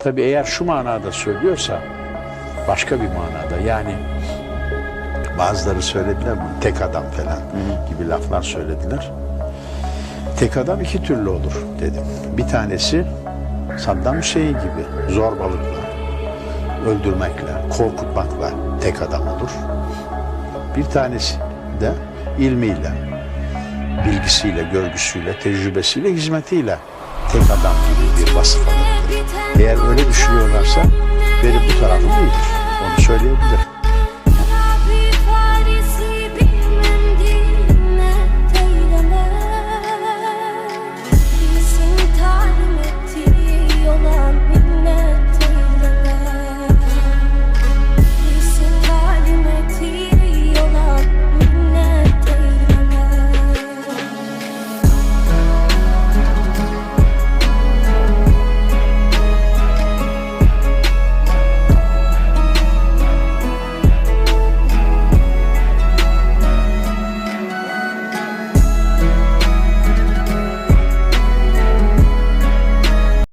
Tabii eğer şu manada söylüyorsa başka bir manada yani bazıları söylediler mi? Tek adam falan gibi laflar söylediler. Tek adam iki türlü olur dedim. Bir tanesi Saddam Hüseyin gibi zorbalıkla, öldürmekle, korkutmakla tek adam olur. Bir tanesi de ilmiyle, bilgisiyle, görgüsüyle, tecrübesiyle, hizmetiyle tek adam gibi bir vasıf alır. Eğer öyle düşünüyorlarsa benim bu tarafım iyidir. Onu söyleyebilirim.